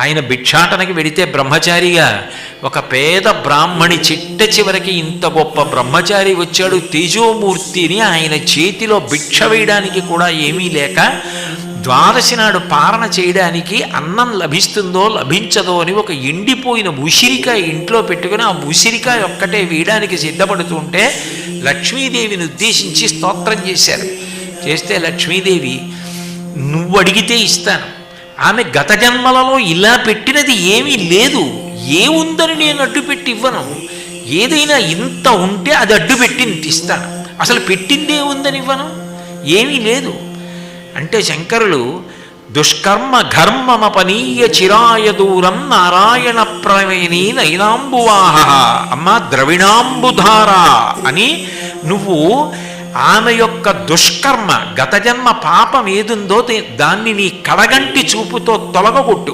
ఆయన భిక్షాటనకి వెడితే బ్రహ్మచారిగా ఒక పేద బ్రాహ్మణి చిట్ట చివరికి ఇంత గొప్ప బ్రహ్మచారి వచ్చాడు తేజోమూర్తిని ఆయన చేతిలో భిక్ష వేయడానికి కూడా ఏమీ లేక ద్వాదశి నాడు పారణ చేయడానికి అన్నం లభిస్తుందో లభించదో అని ఒక ఎండిపోయిన ఉసిరికాయ ఇంట్లో పెట్టుకుని ఆ ఉసిరికాయ ఒక్కటే వేయడానికి సిద్ధపడుతుంటే లక్ష్మీదేవిని ఉద్దేశించి స్తోత్రం చేశారు. చేస్తే లక్ష్మీదేవి నువ్వు అడిగితే ఇస్తాను. ఆమె గత జన్మలలో ఇలా పెట్టినది ఏమీ లేదు. ఏముందని నేను అడ్డు పెట్టి ఇవ్వను. ఏదైనా ఇంత ఉంటే అది అడ్డు పెట్టి ఇస్తాను. అసలు పెట్టిందే ఉందని ఇవ్వను? ఏమీ లేదు. అంటే శంకరులు దుష్కర్మ ఘర్మమపనీయ చిరాయ దూరం నారాయణ ప్రవేణీ నైనాంబువాహ అమ్మ ద్రవిణాంబుధారా అని నువ్వు ఆమె యొక్క దుష్కర్మ గత జన్మ పాపం ఏదుందో దాన్ని నీ కడగంటి చూపుతో తొలగొట్టు